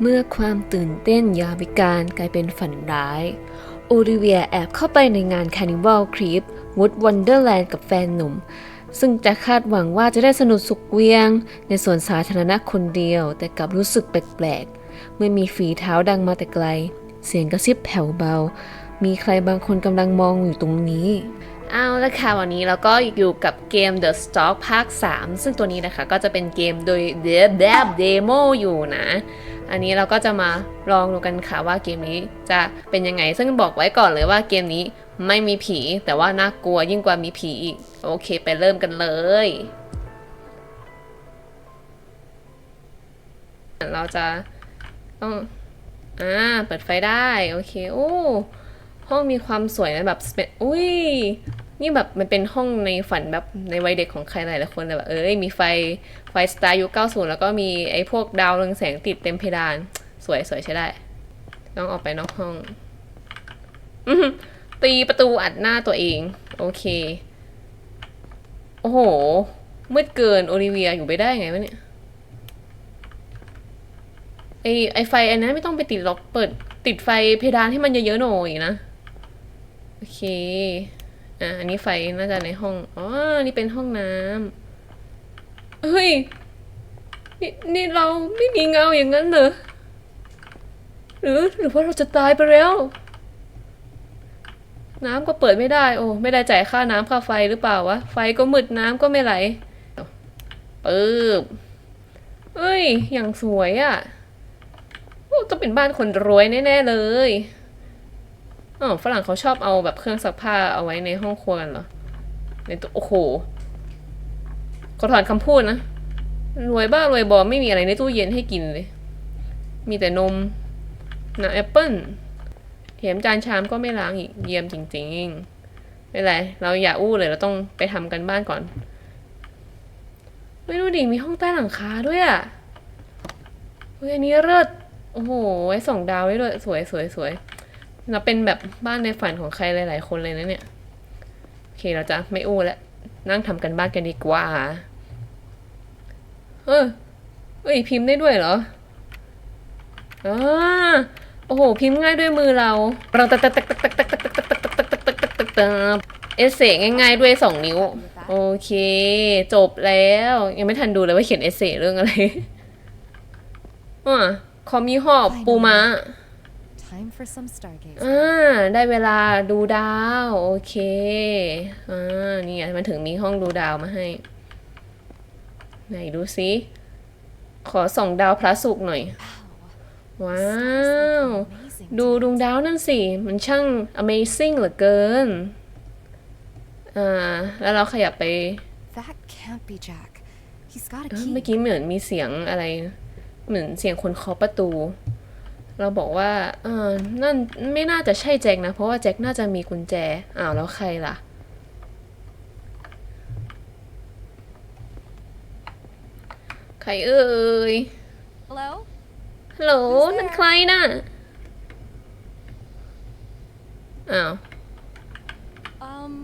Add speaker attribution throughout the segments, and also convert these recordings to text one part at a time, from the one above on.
Speaker 1: เมื่อความตื่นเต้นยาวิการกลายเป็นฝันร้าย โอลิเวียแอบเข้าไปในงานคานิวัลครีปวูดวันเดอร์แลนด์กับแฟนหนุ่ม ซึ่งจะคาดหวังว่าจะได้สนุกสุขเวียง ในสวนสาธารณะคนเดียว แต่กลับรู้สึกแปลกๆ เมื่อมีฝีเท้าดังมาแต่ไกล เสียงกระซิบแผ่วเบา มีใครบางคนกำลังมองอยู่ตรงนี้เอาละค่ะวันนี้เราก็อยู่กับเกม The Stock ภาค 3 ซึ่งตัวนี้นะคะก็จะเป็นเกมโดย d e v d e v Demo อยู่นะ อันนี้เราก็จะมาลองดูกันค่ะว่าเกมนี้จะเป็นยังไง ซึ่งบอกไว้ก่อนเลยว่าเกมนี้ไม่มีผี แต่ว่าน่ากลัวยิ่งกว่ามีผีอีก โอเค ไปเริ่มกันเลย เราจะต้องอ่าเปิดไฟได้ โอเค โอ้ห้องมีความสวยนะแบบอุ้ย นี่แบบมันเป็นห้องในฝันแบบในวัยเด็กของใครหลายๆคนเลยแบบเอ้ยมีไฟไฟสไตล์ยุค90 แล้วก็มีไอ้พวกดาวเรืองแสงติดเต็มเพดาน สวยสวยใช้ได้ ต้องออกไปนอกห้องอื้อหือตีประตูอัดหน้าตัวเอง โอเค โอ้โห มืดเกินโอลิเวียอยู่ไปได้ไงวะเนี่ยไอไอไฟอันนั้นไม่ต้องไปติดล็อกเปิด ติดไฟเพดานให้มันเยอะๆหน่อยนะ โอเค อะอันนี้ไฟน่าจะในห้อง อ๋อ นี่เป็นห้องน้ำเฮ้ยนี่นี่เราไม่มีเงาอย่างนั้นเหรอ หรือหรือว่าเราจะตายไปแล้ว น้ำก็เปิดไม่ได้ โอ้ ไม่ได้จ่ายค่าน้ำค่าไฟหรือเปล่าวะ ไฟก็มืดน้ำก็ไม่ไหลปึ๊บเอ้ย อย่างสวยอะ่ะโอ้ต้องเป็นบ้านคนรวยแน่ ๆ เลย อ๋อฝรั่งเขาชอบเอาแบบเครื่องซักผ้าเอาไว้ในห้องครัวกันเหรอ ในตัวโอ้โหขอถอนคำพูดนะ รวยบ้ารวยบอไม่มีอะไรในตู้เย็นให้กินเลย มีแต่นมน้ำแอปเปิ้ลเถมจานชามก็ไม่ล้างอีก เยี่ยมจริงๆ ไม่ไรเราอย่าอู้เลย เราต้องไปทำกันบ้านก่อนไม่รู้ดิมีห้องใต้หลังคาด้วยอะเฮ้ยอันนี้เลิศโอ้โหไว้ส่องดาวได้ด้วย สวยสวยสวย เราเป็นแบบบ้านในฝันของใครหลาย ๆ คนเลยนะเนี่ย โอเคเราจะไม่อู้แล้ว นั่งทำกันบ้านกันดีกว่า เออเอ้ยพิมพ์ได้ด้วยเหรออ่าโอ้โห พิมพ์ง่ายด้วยมือเราเราตักตักตักตักตักตักตักตักตักตักตักตักตักตักตักตักเอเซ่ง่ายๆด้วยสองนิ้ว โอเค จบแล้ว ยังไม่ทันดูเลยว่าเขียนเอเซ่เรื่องอะไรอ่าคอมยี่ห้อปูม้า
Speaker 2: Time for some stargazing.
Speaker 1: อ่าได้เวลาดูดาว โอเคอ่านี่ไงมันถึงมีห้องดูดาวมาให้ ไหนดูซิขอส่องดาวพระศุกร์หน่อย ว้าว
Speaker 2: Amazing.
Speaker 1: ดูดวงดาวนั่นสิ มันช่าง Amazing เหลือเกิน อ่า แล้วเราขยับไป
Speaker 2: That can't be Jack. He's got a
Speaker 1: เอ้ย
Speaker 2: key.
Speaker 1: เมื่อกี้เหมือนมีเสียงอะไรนะเหมือนเสียงคนเคาะประตู เราบอกว่าเออนั่นไม่น่าจะใช่แจ็คนะ เพราะว่าแจ็คน่าจะมีกุญแจ อ้าวแล้วใครล่ะ ใครเอ่ย
Speaker 2: Hello?
Speaker 1: ฮัลโหลนั่นใครน่ะ อ้าว
Speaker 2: Um,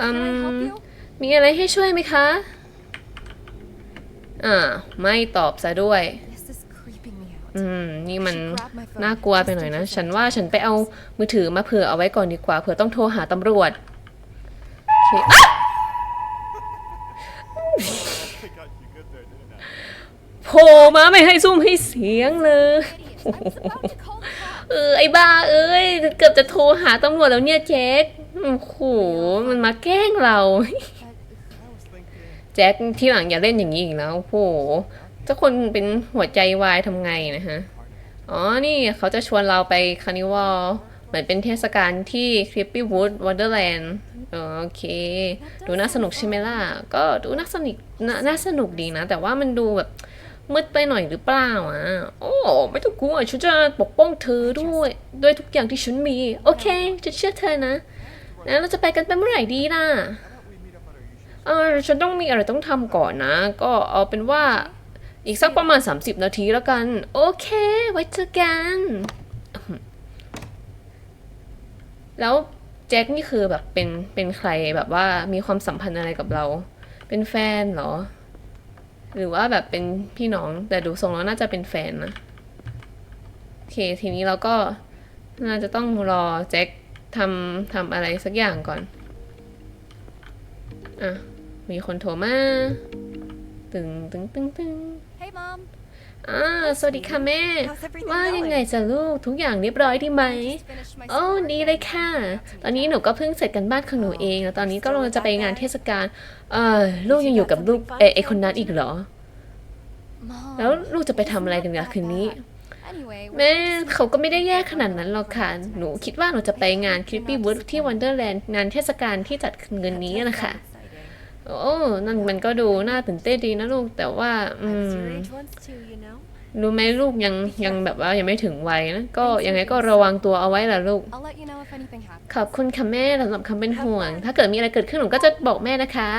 Speaker 1: อื
Speaker 2: can I help
Speaker 1: ม
Speaker 2: you?
Speaker 1: มีอะไรให้ช่วยไหมคะ อ่า ไม่ตอบซะด้วย อืม นี่มัน
Speaker 2: Should grab my phone
Speaker 1: น่ากลัวไปหน่อยนะ
Speaker 2: just in
Speaker 1: ฉัน
Speaker 2: case
Speaker 1: ว่า
Speaker 2: I'm
Speaker 1: ฉันไปเอามือถือมาเผื่อเอาไว้ก่อนดีกว่า เผื่อต้องโทรหาตำรวจโอเคอ๊ะโผล่มาไม่ให้ซุ่มให้เสียงเลย
Speaker 2: I was about to call the cops.
Speaker 1: เออไอ้บ้าเอ้ย เกือบจะโทรหาตำรวจแล้วเนี่ยแจ็คโอ้โห มันมาแกล้งเรา แจ็คที่หลังอย่าเล่นอย่างนี้อีกแล้วโอ้โห ถ้าคนเป็นหัวใจวายทำไงนะฮะ อ๋อ นี่เขาจะชวนเราไปคานิวัลเหมือนเป็นเทศกาลที่ Creepy Wood Wonderland โอเค ดูน่าสนุกใช่ไหมล่ะ ก็ดูน่าสนุกน,น่าสนุกดีนะ แต่ว่ามันดูแบบมืดไปหน่อยหรือเปล่าอะ โอ้ ไม่ต้องกลัวฉันจะปกป้องเธอด้วย ด้วยทุกอย่างที่ฉันมี โอเคจะเชื่อเธอนะแล้วเราจะไปกันเป็นเมื่อไหร่ดีล่ะเออฉันต้องมีอะไรต้องทำก่อนนะ ก็เอาเป็นว่า อีกสักประมาณ 30 นาทีแล้วกัน โอเค ไว้เจอกัน แล้วแจ็คนี่คือแบบเป็นเป็นใครแบบว่ามีความสัมพันธ์อะไรกับเรา เป็นแฟนเหรอ หรือว่าแบบเป็นพี่น้องแต่ดูทรงแล้วน่าจะเป็นแฟนนะโอเค ทีนี้เราก็น่าจะต้องรอแจ็คทำทำอะไรสักอย่างก่อน อะ มีคนโทรมาตึงตึงตึงตึง
Speaker 2: Hey, Mom.
Speaker 1: อ่าสวัสดีค่ะแม่
Speaker 3: How's everything
Speaker 1: ว่ายังไง
Speaker 3: going?
Speaker 1: จ้ะลูกทุกอย่างเรียบร้อยดีไหม
Speaker 2: Just finished my
Speaker 1: โอ้
Speaker 2: schoolwork
Speaker 1: ดี
Speaker 2: and
Speaker 1: เลย
Speaker 2: I'm
Speaker 1: ค่ะ
Speaker 2: heading back to
Speaker 1: ตอนนี้
Speaker 2: New
Speaker 1: หนู
Speaker 2: York.
Speaker 1: ก็เพิ่งเสร็จกันบ้านของหนูเองแล้วตอนนี้ก็กำลังจะไปงานเทศกาลเออลูก
Speaker 3: You
Speaker 1: ยังอยู่กับ
Speaker 3: got
Speaker 1: ลูก
Speaker 3: something fun
Speaker 1: เออไอ
Speaker 3: for
Speaker 1: คนนั้น
Speaker 3: us
Speaker 1: อีกเหรอ
Speaker 2: Mom.
Speaker 1: แล้วลูกจะไปทำอะไรกันกับคืนนี้
Speaker 2: Anyway,
Speaker 1: แม่เขาก็ไม่ได้แย่ขนาดนั้นหรอกค่ะ หนูคิดว่าหนูจะไปงาน Creepy Wood ที่ Wonderland งานเทศกาลที่จัดเงินนี้นะคะ
Speaker 3: Exciting.
Speaker 1: โอ้นั่นมันก็ดูน่าตื่นเต้นดีนะลูก แต่ว่า อื
Speaker 3: I was
Speaker 1: ม
Speaker 3: your age once too, you know.
Speaker 1: รู้ไหมลูกยังยังแบบว่ายังไม่ถึงวัยนะ ก็ยังไงก็ระวังตัวเอาไว้ล่ะลูก
Speaker 2: I'll let you know if anything happens.
Speaker 1: ขอบคุณค่ะแม่สำหรับคำเป็นห่วง ถ้าเกิดมีอะไรเกิดขึ้นหนูก็จะบอกแม่นะคะ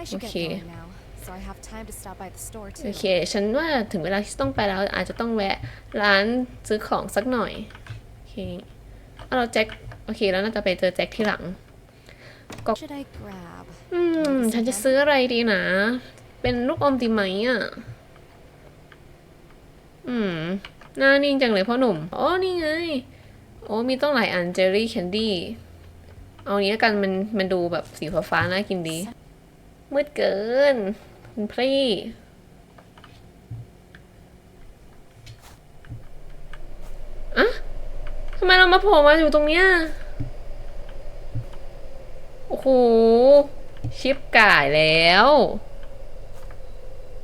Speaker 2: I should get
Speaker 1: Okay.
Speaker 2: going now, so I have time to stop by the store
Speaker 1: โอ
Speaker 2: too.
Speaker 1: เค ฉันว่าถึงเวลาที่ต้องไปแล้วอาจจะต้องแวะร้านซื้อของสักหน่อย โอเคเอาเราแจ็ค โอเค แล้วน่าจะไปเจอแจ็คที่หลัง
Speaker 2: What should I grab?
Speaker 1: อืม ฉันจะซื้ออะไรดีนะ เป็นลูกอมดีไหมอะ อืม หน้านิ่งจังเลยพ่อหนุ่ม โอ้นี่ไง โอ้มีต้องหลายอันเจอรี่แคนดี้ เอานี้กันมันมันดูแบบสีฟ้าๆน่ากินดี มืดเกินคุณพี่อะทำไมเรามาโผล่มาอยู่ตรงเนี้ย โอ้โห ชิปก่ายแล้ว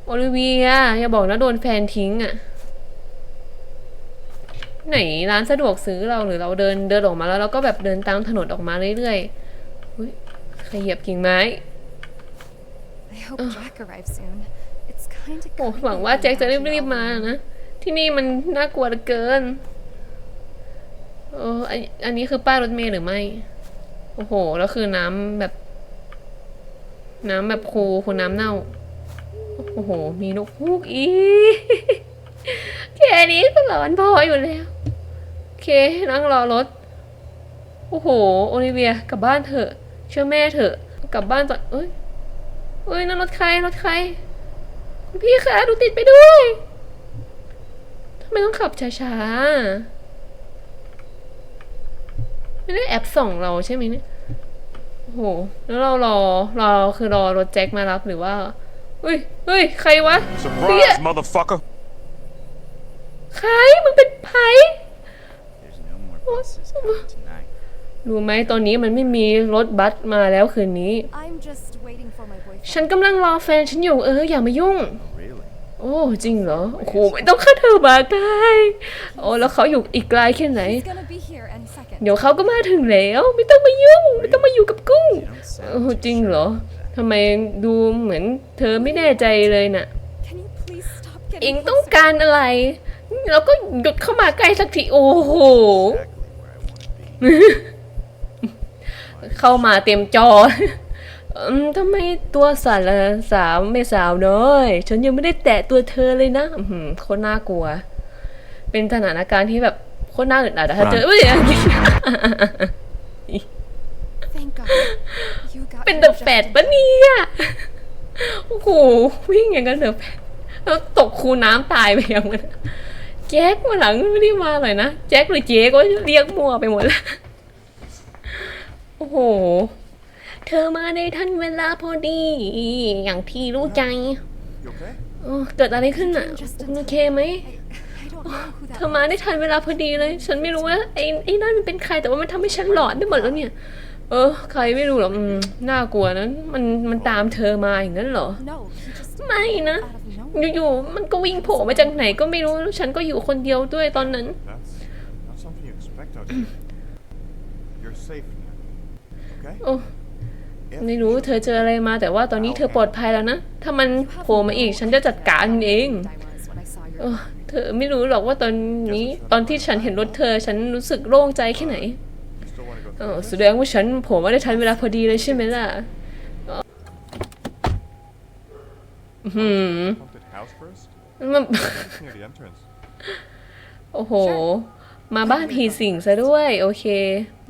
Speaker 1: โอลิเวีย อย่าบอกนะโดนแฟนทิ้งอะไหนร้านสะดวกซื้อเราหรือเราเดินเดินออกมาแล้วเราก็แบบเดินตามถนนออกมาเรื่อยๆอุ๊ยใครเหยียบกิ่งไม้
Speaker 2: I hope Jack arrives soon. It's kind of
Speaker 1: โอ้หวังว่าแจ็คจะรีบๆมานะ ที่นี่มันน่ากลัวเหลือเกินโอ้อันอันนี้คือป้ายรถเมล์หรือไม่ โอ้โห แล้วคือน้ำแบบ น้ำแบบคูคูน้ำเน่า โอ้โห มีนกฮูกอีกแค่นี้ก็หลอนพออยู่แล้ว โอเค นั่งรอรถ โอ้โห โอลิเวียกลับบ้านเถอะ เชื่อแม่เถอะ กลับบ้านตอนเอ้ยเอ้ยนั่นรถใคร รถใคร คุณพี่คะดูติดไปด้วยทำไมต้องขับช้าๆ ไม่ได้แอบส่องเราใช่ไหมเนี่ย โอ้โห แล้วเรารอ รอคือรอรถแจ็คมารับหรือว่า เฮ้ย เฮ้ย ใครวะ
Speaker 4: Surprise, motherfucker!
Speaker 1: ใคร มึงเป็นไผ
Speaker 5: There's no more buses coming tonight.
Speaker 1: รู้ไหมตอนนี้มันไม่มีรถบัสมาแล้วคืนนี้
Speaker 2: I'm just waiting for my boyfriend.
Speaker 1: ฉันกำลังรอแฟนฉันอยู่เอออย่ามายุ่ง
Speaker 5: Oh, really?
Speaker 1: โอ้จริงเหรอ โอ้โหไม่ต้องค่าเธอมาไกลโอ้แล้วเขาอยู่อีกไกลแค่ไหน
Speaker 2: He's gonna be here any second.
Speaker 1: เดี๋ยวเขาก็มาถึงแล้ว ไม่ต้องมายุ่ง ไม่ต้องมาอยู่กับกุ้ง
Speaker 5: You don't
Speaker 1: โอ้
Speaker 5: sound
Speaker 1: จริง
Speaker 5: too
Speaker 1: เหรอ
Speaker 5: sure about that.
Speaker 1: ทำไมดูเหมือนเธอไม่แน่ใจเลยน่ะ
Speaker 2: Can you please stop
Speaker 1: เอง
Speaker 2: getting
Speaker 1: ต้อง
Speaker 2: closer?
Speaker 1: การอะไร แล้วก็หยุดเข้ามาใกล้สักที โอ้โห
Speaker 5: Exactly where I want to be.
Speaker 1: เข้ามาเต็มจออืมทำไมตัวสั่นละสาวไม่สาวน้อย ฉันยังไม่ได้แตะตัวเธอเลยนะอือหือโคตรน่ากลัว เป็นสถานการณ์ที่แบบโคตรน่าอึดอัดอะถ้าเจอเอ้ย
Speaker 2: Thank God. You got
Speaker 1: เป็น
Speaker 2: me
Speaker 1: เดอะแฟด
Speaker 2: just in
Speaker 1: ปะเนี่ยโอ้โหวิ่งอย่างกันเดอะแฟดแล้วตกคูน้ำตายไปอย่างนั้นแจ็คมาหลังไม่ได้มาเลยนะ แจ็คหรือเจ๊ก็เรียกมั่วไปหมดแล้วโอ้โห เธอมาในทันเวลาพอดี อย่างที่รู้ใจ
Speaker 4: You okay?
Speaker 1: เออเกิดอะไรขึ้นอะโอเคไหม
Speaker 2: I, I don't know who
Speaker 1: เธ
Speaker 2: that
Speaker 1: อมาได้ทันเวลาพอดีเลย ฉันไม่รู้ว่าไอ้ไอ้นั่นมันเป็นใครแต่ว่ามันทำให้ฉันหลอนไปหมดแล้วเนี่ย เออ ใครไม่รู้หรอกอืมน่ากลัวนะมันมันตามเธอมาอย่างนั้นเหรอ
Speaker 2: No, he just
Speaker 1: ไม่นะ
Speaker 2: out of nowhere.
Speaker 1: อยู่ๆมันก็วิ่งโผล่มาจากไหนก็ไม่รู้แล้วฉันก็อยู่คนเดียวด้วยตอนนั้น
Speaker 4: That's not something you expect out here. You're safe now. Okay?
Speaker 1: โอ้
Speaker 4: If
Speaker 1: ไม่รู้เธอเจออะไรมาแต่ว่าตอนนี้เธอปลอดภัยแล้วนะ ถ้ามัน
Speaker 2: You have
Speaker 1: โผล่มาอีกฉันจะจัดการเอง
Speaker 2: I was when I saw your
Speaker 1: เออเธอไม่รู้หรอกว่าตอนนี้ตอนที่ฉันเห็นรถเธอ ฉันรู้สึกโล่งใจแค่ไหน
Speaker 4: you still want to go
Speaker 1: เอ
Speaker 4: through
Speaker 1: อ
Speaker 4: this?
Speaker 1: แสดงว่าฉันโผมมาได้ทันเวลาพอดีเลยใช่ไหมล่ะอื้อหืม
Speaker 4: Haunted house first?
Speaker 1: มัน
Speaker 4: It's near the entrance.
Speaker 1: โอ้โห มาบ้านผีสิงซะด้วย โอเค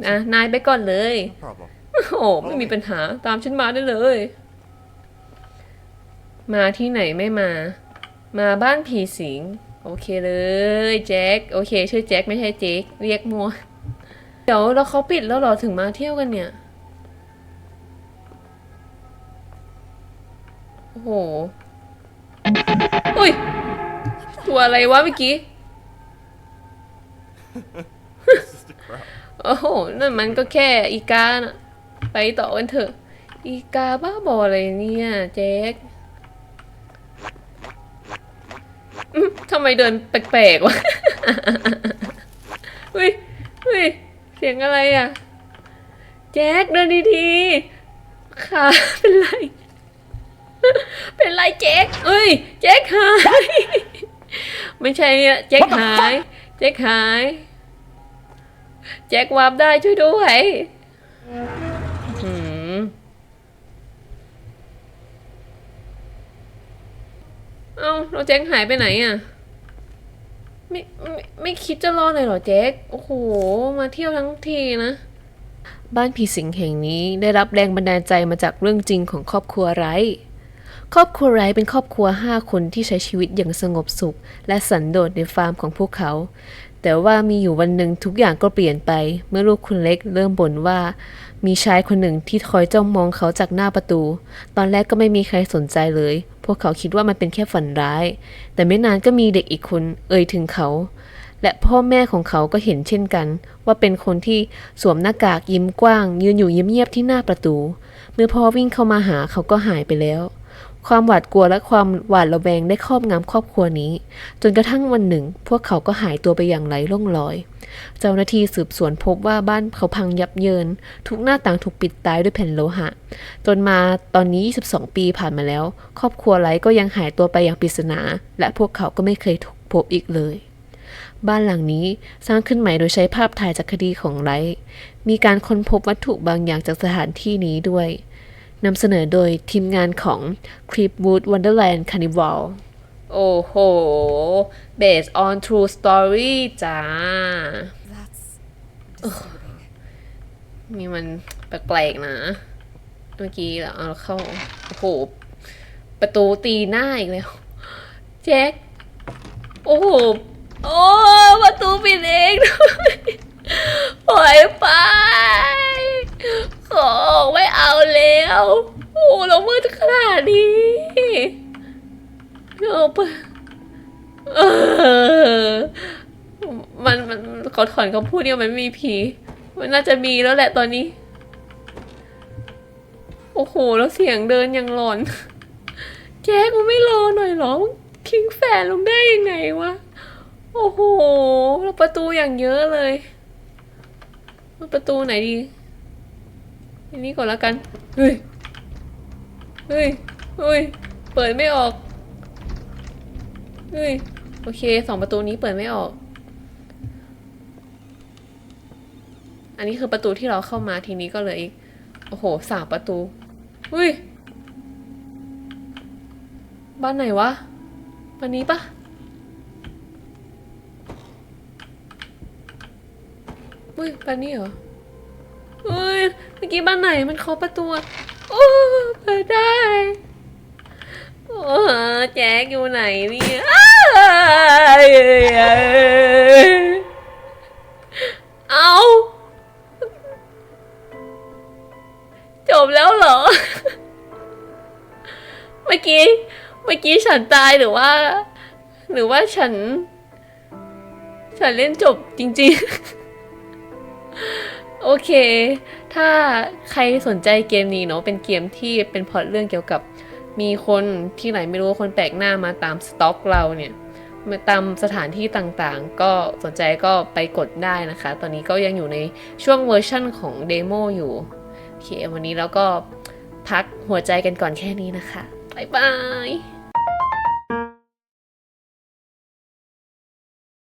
Speaker 1: อะนายไปก่อนเลย
Speaker 4: No problem.
Speaker 1: โอ้โหไม่มีปัญหาตามฉันมาได้เลย มาที่ไหนไม่มา มาบ้านผีสิง โอเคเลยแจ็คโอเค ชื่อแจ็คไม่ใช่เจ๊กเรียกมัว เดี๋ยวแล้วเขาปิดแล้วหรอถึงมาเที่ยวกันเนี่ย โอ้โหอุ้ยตัวอะไรวะเมื่อกี้ โอ้โห นั่นมันก็แค่อีกาน่ะไปต่อกันเถอะ อีกาบ้าบออะไรเนี่ยแจ็ค ทำไมเดินแปลกๆวะเฮ้ยเฮ้ยเสียงอะไรอะ แจ็คเดินดีๆขาเป็นไร เป็นไรแจ็คเอ้ย แจ็คหาย ไม่ใช่อะแจ็คหาย แจ็คหาย แจ็ควาร์ปได้ช่วยด้วยหืม เราแจ็คหายไปไหนอะไม่ไม่ไม่คิดจะรอเลยเหรอแจ็คโอ้โห มาเที่ยวทั้งทีนะ บ้านผีสิงแห่งนี้ได้รับแรงบันดาลใจมาจากเรื่องจริงของครอบครัวไร้ครอบครัวไร้เป็นครอบครัว 5 คนที่ใช้ชีวิตอย่างสงบสุข และสันโดษในฟาร์มของพวกเขา แต่ว่ามีอยู่วันหนึ่งทุกอย่างก็เปลี่ยนไป เมื่อลูกคนเล็กเริ่มบ่นว่า มีชายคนหนึ่งที่คอยจ้องมองเขาจากหน้าประตู ตอนแรกก็ไม่มีใครสนใจเลย พวกเขาคิดว่ามันเป็นแค่ฝันร้าย แต่ไม่นานก็มีเด็กอีกคนเอ่ยถึงเขา และพ่อแม่ของเขาก็เห็นเช่นกัน ว่าเป็นคนที่สวมหน้ากากยิ้มกว้าง ยืนอยู่เงียบๆที่หน้าประตู เมื่อพ่อวิ่งเข้ามาหาเขาก็หายไปแล้ว ความหวาดกลัวและความหวาดระแวงได้ครอบงำครอบครัวนี้ จนกระทั่งวันหนึ่ง พวกเขาก็หายตัวไปอย่างไร้ร่องรอย เจ้าหน้าที่สืบสวนพบว่าบ้านเขาพังยับเยิน ทุกหน้าต่างถูกปิดตายด้วยแผ่นโลหะ จนมาตอนนี้ 22 ปีผ่านมาแล้ว ครอบครัวไร้ก็ยังหายตัวไปอย่างปริศนา และพวกเขาก็ไม่เคยถูกพบอีกเลย บ้านหลังนี้สร้างขึ้นใหม่โดยใช้ภาพถ่ายจากคดีของไร้มีการค้นพบวัตถุบางอย่างจากสถานที่นี้ด้วย นำเสนอโดยทีมงานของ Creepwood Wonderland Carnival โอ้โห based on true story จ้า
Speaker 2: That's disturbing.
Speaker 1: มีมันแปลกๆนะ เมื่อกี้เราเอาเข้า โอ้โห ประตูตีหน้าอีกแล้ว แจ็ค โอ้โห โอ้ ประตูปิดเองด้วย ปล่อยไป ขอไม่เอาแล้วโอ้เรามืดขนาดนี้เอาไปเออมันมันขอถอนคำพูดเนี่ยมันมีผี มันน่าจะมีแล้วแหละตอนนี้ โอ้โห แล้วเสียงเดินยังหลอนแจ๊กมันไม่รอหน่อยหรอมึงทิ้งแฟนลงได้ยังไงวะ โอ้โห แล้วประตูอย่างเยอะเลย ประตูไหนดี อันนี้ก่อนล้วกัน เฮ้ย เฮ้ย เฮ้ย เปิดไม่ออก เฮ้ย โอเคสองประตูนี้เปิดไม่ออก อันนี้คือประตูที่เราเข้ามาทีนี้ก็เหลยอีก โอ้โหสามประตู เฮ้ย บ้านไหนวะบ้านนี้ปะเฮ้ ยบ้านนี้เหรอเฮ้ยเมื่อกี้บ้านไหนมันเคาะประตูอะโอ้เปิดได้โอ้แจ๊กอยู่ไหนเนี่ยอ้ายเอาจบแล้วเหรอ เมื่อกี้ เมื่อกี้ฉันตายหรือว่า หรือว่าฉัน ฉันเล่นจบจริง ๆ โอเค ถ้าใครสนใจเกมนี้เนาะ เป็นเกมที่เป็นพล็อตเรื่องเกี่ยวกับ มีคนที่ไหนไม่รู้คนแปลกหน้ามาตามสต็อกเราเนี่ยมาตามสถานที่ต่างๆ ก็สนใจก็ไปกดได้นะคะ ตอนนี้ก็ยังอยู่ในช่วงเวอร์ชั่นของเดโมอยู่ โอเค วันนี้เราก็พักหัวใจกันก่อนแค่นี้นะคะ บ๊ายบาย